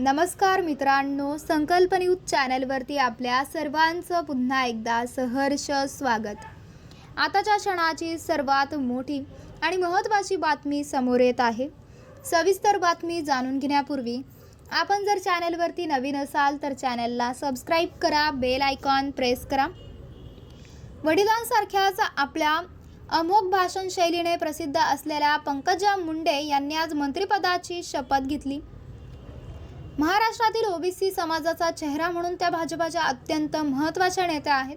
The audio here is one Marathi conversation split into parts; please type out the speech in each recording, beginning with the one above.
नमस्कार मित्रांनो संकल्प न्यूज चॅनलवरती आपल्या सर्वांचं पुन्हा एकदा सहर्ष स्वागत. आताच्या क्षणाची सर्वात मोठी आणि महत्त्वाची बातमी समोर येत आहे. सविस्तर बातमी जाणून घेण्यापूर्वी आपण जर चॅनलवरती नवीन असाल तर चॅनलला सबस्क्राईब करा बेल आयकॉन प्रेस करा. वडिलांसारख्याच आपल्या अमोघ भाषणशैलीने प्रसिद्ध असलेल्या पंकजा मुंडे यांनी आज मंत्रिपदाची शपथ घेतली. महाराष्ट्रातील ओबीसी समाजाचा चेहरा म्हणून त्या भाजपाच्या अत्यंत महत्त्वाच्या नेत्या आहेत.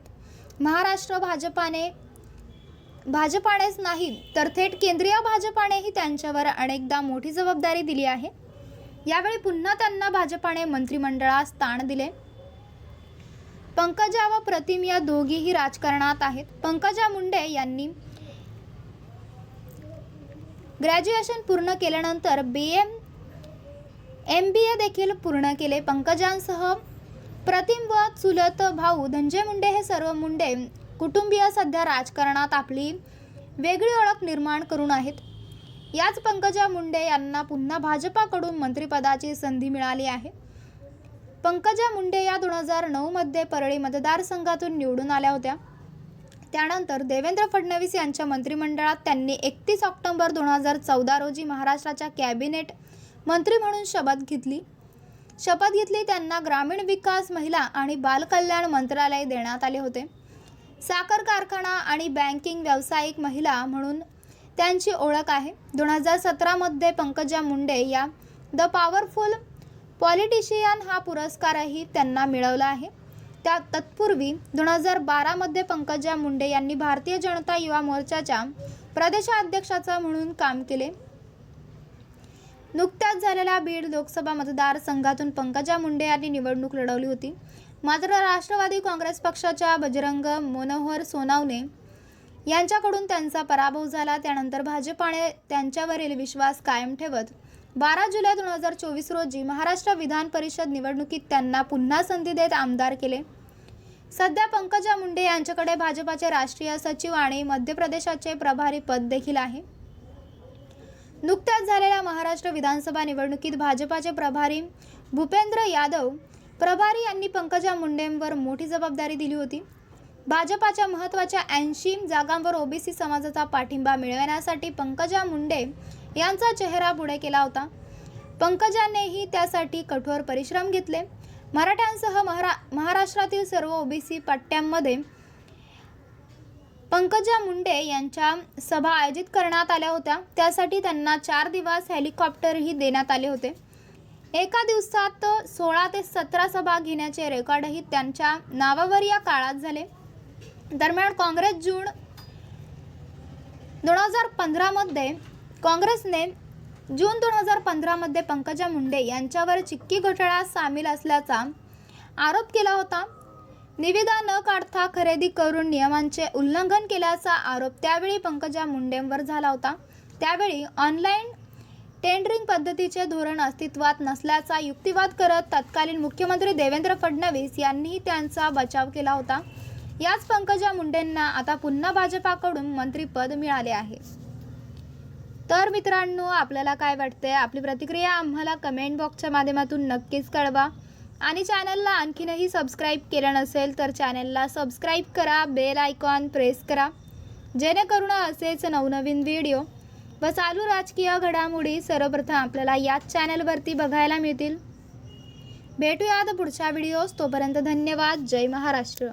महाराष्ट्र भाजपाने भाजपानेच नाही तर थेट केंद्रीय भाजपानेही त्यांच्यावर अनेकदा मोठी जबाबदारी दिली आहे. यावेळी पुन्हा त्यांना भाजपाने मंत्रिमंडळात स्थान दिले. पंकजा व प्रतिम या दोघीही राजकारणात आहेत. पंकजा मुंडे यांनी ग्रॅज्युएशन पूर्ण केल्यानंतर बी एम एम बी ए देखील पूर्ण केले. पंकजांसह प्रतिम व चुलत भाऊ धनंजय मुंडे हे सर्व मुंडे कुटुंबीय सध्या राजकारणात आपली वेगळी ओळख निर्माण करून आहेत. याच पंकजा मुंडे यांना पुन्हा भाजपाकडून मंत्रिपदाची संधी मिळाली आहे. पंकजा मुंडे या दोन हजार नऊमध्ये परळी मतदारसंघातून निवडून आल्या होत्या. त्यानंतर देवेंद्र फडणवीस यांच्या मंत्रिमंडळात त्यांनी एकतीस ऑक्टोबर दोन हजार चौदा रोजी महाराष्ट्राच्या कॅबिनेट मंत्री म्हणून शपथ घेतली. शपथ घेतली त्यांना ग्रामीण विकास महिला आणि बालकल्याण मंत्रालय देण्यात आले होते. साखर कारखाना आणि बँकिंग व्यावसायिक महिला म्हणून त्यांची ओळख आहे. दोन हजार सतरामध्ये पंकजा मुंडे या द पॉवरफुल पॉलिटिशियन हा पुरस्कारही त्यांना मिळवला आहे. त्या तत्पूर्वी दोन हजार बारामध्ये पंकजा मुंडे यांनी भारतीय जनता युवा मोर्चाच्या प्रदेशाध्यक्षाचा म्हणून काम केले. नुकत्याच झालेल्या बीड लोकसभा मतदारसंघातून पंकजा मुंडे यांनी निवडणूक लढवली होती. मात्र राष्ट्रवादी काँग्रेस पक्षाच्या बजरंग मनोहर सोनावणे यांच्याकडून त्यांचा पराभव झाला. त्यानंतर भाजपाने त्यांच्यावरील विश्वास कायम ठेवत बारा जुलै दोन हजार चोवीस रोजी महाराष्ट्र विधान परिषद निवडणुकीत त्यांना पुन्हा संधी देत आमदार केले. सध्या पंकजा मुंडे यांच्याकडे भाजपाचे राष्ट्रीय सचिव आणि मध्य प्रदेशाचे प्रभारी पद देखील आहे. नुकत्याच झालेल्या महाराष्ट्र विधानसभा निवडणुकीत भाजपाचे प्रभारी भूपेंद्र यादव प्रभारी यांनी पंकजा मुंडेंवर मोठी जबाबदारी दिली होती. भाजपाच्या महत्त्वाच्या ऐंशी जागांवर ओबीसी समाजाचा पाठिंबा मिळवण्यासाठी पंकजा मुंडे यांचा चेहरा पुढे केला होता. पंकजानेही त्यासाठी कठोर परिश्रम घेतले. मराठ्यांसह महारा महाराष्ट्रातील सर्व ओबीसी पट्ट्यांमध्ये पंकजा मुंडे यांच्या सभा आयोजित करण्यात आल्या होत्या. त्यासाठी त्यांना चार दिवस हेलिकॉप्टरही देण्यात आले होते. एका दिवसात सोळा ते सतरा सभा घेण्याचे रेकॉर्डही त्यांच्या नावावर या काळात झाले. दरम्यान काँग्रेस जून दोन हजार पंधरामध्ये काँग्रेसने जून दोन हजार पंधरामध्ये पंकजा मुंडे यांच्यावर चिक्की घोटाळा सामील असल्याचा आरोप केला होता. निविदा न काढता खरेदी करून नियमांचे उल्लंघन केल्याचा आरोप त्यावेळी पंकजा मुंडेंवर झाला होता. त्यावेळी ऑनलाईन टेंडरिंग पद्धतीचे धोरण अस्तित्वात नसल्याचा युक्तिवाद करत तत्कालीन मुख्यमंत्री देवेंद्र फडणवीस यांनीही त्यांचा बचाव केला होता. याच पंकजा मुंडेंना आता पुन्हा भाजपाकडून मंत्रीपद मिळाले आहे. तर मित्रांनो आपल्याला काय वाटतंय? आपली प्रतिक्रिया आम्हाला कमेंट बॉक्सच्या माध्यमातून नक्कीच कळवा. आणि चॅनलला आणखीनही सबस्क्राईब केलं नसेल तर चॅनलला सबस्क्राईब करा बेल आयकॉन प्रेस करा. जेणेकरून असेच नवनवीन व्हिडिओ व चालू राजकीय घडामोडी सर्वप्रथम आपल्याला याच चॅनलवरती बघायला मिळतील. भेटूयात पुढच्या व्हिडिओज तोपर्यंत धन्यवाद. जय महाराष्ट्र.